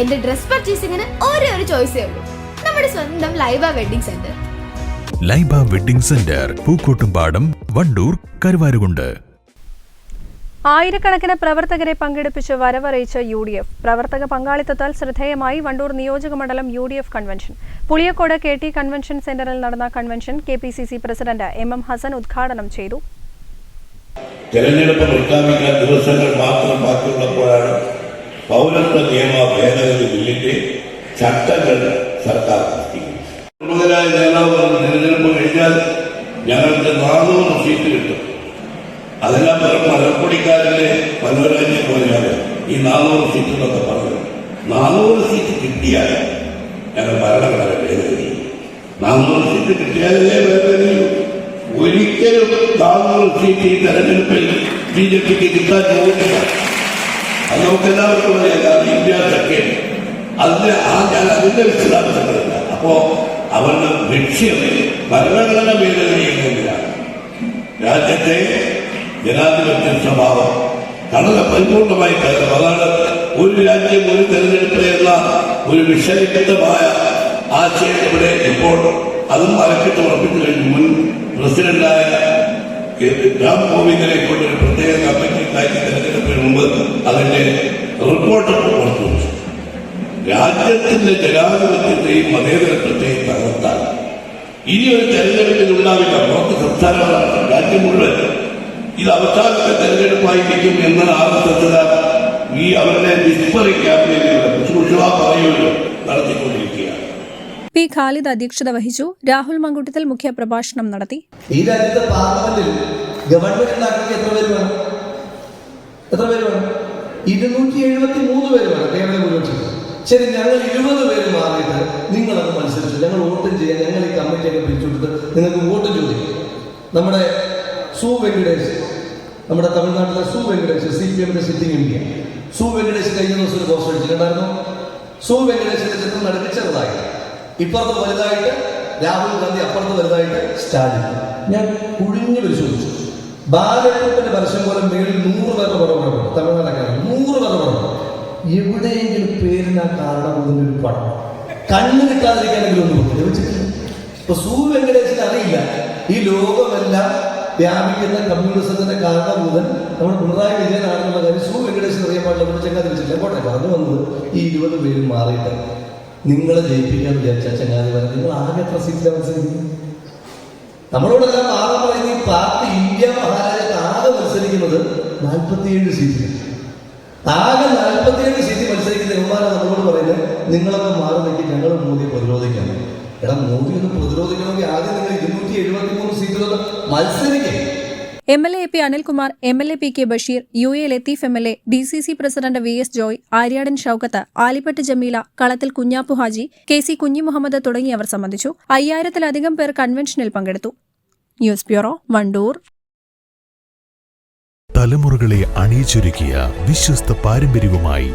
എന്റെ ഡ്രസ് പർച്ചേസിംഗിന് ഒരേ ഒരു ചോയ്സേ ഉള്ളൂ. നമ്മുടെ സ്വന്തം Laiba wedding centre. Laiba wedding centre Pookkottumpadam Wandoor Karuvarakundu. ആയിരക്കണക്കിന് പ്രവർത്തകരെ പങ്കെടുപ്പിച്ച് വരവറിയിച്ച യു ഡി എഫ് പ്രവർത്തക പങ്കാളിത്തത്താൽ ശ്രദ്ധേയമായി വണ്ടൂർ നിയോജക മണ്ഡലം U D F convention Puliyakode K T convention സെന്ററിൽ നടന്ന convention K P C C president M M Hassan ഉദ്ഘാടനം ചെയ്തു. തെരഞ്ഞെടുപ്പ് പ്രഖ്യാപിക്കാൻ ദിവസങ്ങൾ മാത്രം ബാക്കിയുള്ളപ്പോഴാണ് പൗരത്വ നിയമ ഭേദഗതി ബില്ലിന്റെ ചട്ടങ്ങൾ സർക്കാർ സൃഷ്ടിക്കുന്നത് പ്രമുഖരായ നേതാവ് തിരഞ്ഞെടുപ്പ് കഴിഞ്ഞാൽ ഞങ്ങൾക്ക് നാനൂറ് സീറ്റ് കിട്ടും. അതെല്ലാം വെറും മലപ്പൊടിക്കാരിലെ മനോരാജ്യം പോലെയാണ്. ഈ നാനൂറ് സീറ്റ് എന്നൊക്കെ പറഞ്ഞത് നാനൂറ് സീറ്റ് കിട്ടിയാൽ ഞങ്ങൾ ഭരണഘടന ഭേദഗതി നാനൂറ് സീറ്റ് കിട്ടിയാലേ ഭേദഗതി ഒരിക്കലും നാനൂറ് സീറ്റ് ഈ തെരഞ്ഞെടുപ്പിൽ ബി ജെ പിക്ക് കിട്ടാൻ പോകുന്നില്ല. അത് നമുക്ക് എല്ലാവർക്കും അറിയാം കാരണം ഇന്ത്യ ആ ഞാൻ അതിന്റെ വിശദാംശങ്ങളില്ല. അപ്പോ അവരുടെ ലക്ഷ്യം ഭരണഘടന ഭേദഗതി രാജ്യത്തെ ജനാധിപത്യ സ്വഭാവം വളരെ പരിപൂർണമായി കയറും. അതാണ് ഒരു രാജ്യം ഒരു തെരഞ്ഞെടുപ്പ് ഒരു വിഷലിപ്തമായ ആശയം ഇവിടെ ഇപ്പോൾ അതും അരക്കിട്ട് ഉറപ്പിച്ചു കഴിഞ്ഞു. മുൻ രാം കോവിന്ദിനെ കൊണ്ട് ഒരു പ്രത്യേക കമ്മിറ്റി ഉണ്ടാക്കി തെരഞ്ഞെടുപ്പിന് മുമ്പ് അതിന്റെ റിപ്പോർട്ട് പുറത്തു വച്ചു. രാജ്യത്തിന്റെ ജനാധിപത്യത്തെയും മതേതരത്വത്തെയും തകർത്താൽ ഇനി ഒരു തെരഞ്ഞെടുപ്പിൽ ഉണ്ടാവില്ല. പുറത്ത് സംസ്ഥാനങ്ങളാണ്. രാജ്യം മുഴുവൻ. ഇത് അവസാനത്തെ തെരഞ്ഞെടുപ്പായിരിക്കും എന്ന് ആർത്തത്തിലാണ് ഈ അവരുടെ ഡിസ്പറി വേണ്ടിയുള്ള സുഷുവ പറയുമല്ലോ നടത്തിക്കൊണ്ടിരിക്കുകയാണ്. പി ഖാലിദ് അധ്യക്ഷത വഹിച്ചു. രാഹുൽ മങ്കുട്ടത്തിൽ മുഖ്യപ്രഭാഷണം നടത്തി. ഈ രാജ്യത്തെ ശരി ഞങ്ങൾ ഇരുപത് പേര് മാറിയിട്ട് നിങ്ങളത് മത്സരിച്ചു. ഞങ്ങൾ വോട്ടും ചെയ്യാൻ ഞങ്ങൾ ഈ കമ്മിറ്റിയൊക്കെ പിരിച്ചുകൊടുത്ത് നിങ്ങൾക്ക് വോട്ട് ചോദിക്കും. നമ്മുടെ സു വെങ്കടേഷ് നമ്മുടെ തമിഴ്നാട്ടിലെ സു വെങ്കടേഷ് സി പി എമ്മിന്റെ സിറ്റിംഗ് ഇന്ത്യ സു വെങ്കടേഷ് കഴിഞ്ഞ ദിവസം ഒരു പോസ്റ്റ് അടിച്ചിട്ടുണ്ടായിരുന്നു. സു വെങ്കടേഷിന്റെ ചിത്രം നടുക്ക് ചെറുതായി. ഇപ്പുറത്ത് വലുതായിട്ട് രാഹുൽ ഗാന്ധി അപ്പുറത്ത് വലുതായിട്ട് സ്റ്റാലിൻ. ഞാൻ കുഴിഞ്ഞു പരിശോധിച്ചു. ബാലട്രിപ്പിന്റെ പരസ്യം പോലെ മേളിൽ നൂറ് പേരുടെ കുറവുണ്ട് തമിഴ്നാടൊക്കെ നൂറ് പേരുടെ കുറവുണ്ട് എവിടെയെങ്കിലും പേരിനാ കാരണം ഒരു പടം. കണ്ണു കിട്ടാതിരിക്കാനെങ്കിലും ഒന്നും ലഭിച്ചിട്ടില്ല ഇപ്പൊ സൂ വെങ്കടേശന് അറിയില്ല. ഈ ലോകമെല്ലാം വ്യാപിക്കുന്ന കമ്മ്യൂണിസത്തിന്റെ കാരണഭൂതൻ നമ്മൾ പിണറായി വിജയനാണെന്നുള്ള കാര്യം സു വെങ്കടേശൻ അറിയാൻ പാടില്ല. ചങ്ങാതി വെച്ചില്ല പോട്ടെ പറഞ്ഞു വന്നത് ഈ ഇരുപത് പേരും മാറിയിട്ട്. നിങ്ങളെ ജയിപ്പിക്കാൻ വിചാരിച്ച പറഞ്ഞു നിങ്ങൾ ആകെ സീറ്റിലാണ് മത്സരിക്കുന്നത് നമ്മളോടെല്ലാം ആകെ പറയുന്ന ഈ പാർട്ടി ഇന്ത്യ മഹാരാജത്ത് ആകെ മത്സരിക്കുന്നത് നാൽപ്പത്തിയേഴ് സീറ്റിൽ ആകെ നാൽപ്പത്തിയേഴ് സീറ്റ് മത്സരിക്കുന്ന ഇവന്മാരാണ് നമ്മളോട് പറയുന്നത് നിങ്ങളൊക്കെ മാറി നിൽക്കി ഞങ്ങൾ മോദിയെ പ്രതിരോധിക്കണം എടാ മോദി ഒന്ന് പ്രതിരോധിക്കണമെങ്കിൽ ആദ്യം നിങ്ങൾ ഇരുന്നൂറ്റി എഴുപത്തി മൂന്ന് സീറ്റുകൾ മത്സരിക്കും. M L A P Anilkumar M L A P K Basheer U A Latheef M L A D C C president V S Joy Aryadan Shoukath Alippatt Jameela Kalathil Kunjappu Haji K C Kunjimuhammed തുടങ്ങിയവർ സംബന്ധിച്ചു. അയ്യായിരത്തിലധികം പേർ കൺവെൻഷനിൽ പങ്കെടുത്തു. News bureau Wandoor. തലമുറകളെ അണിയിച്ചൊരുക്കിയ വിശ്വസ്ത പാരമ്പര്യവുമായി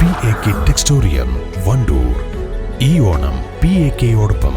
P A K Textorium Wandoor. ഈ ഓണം പി എ കെയോടൊപ്പം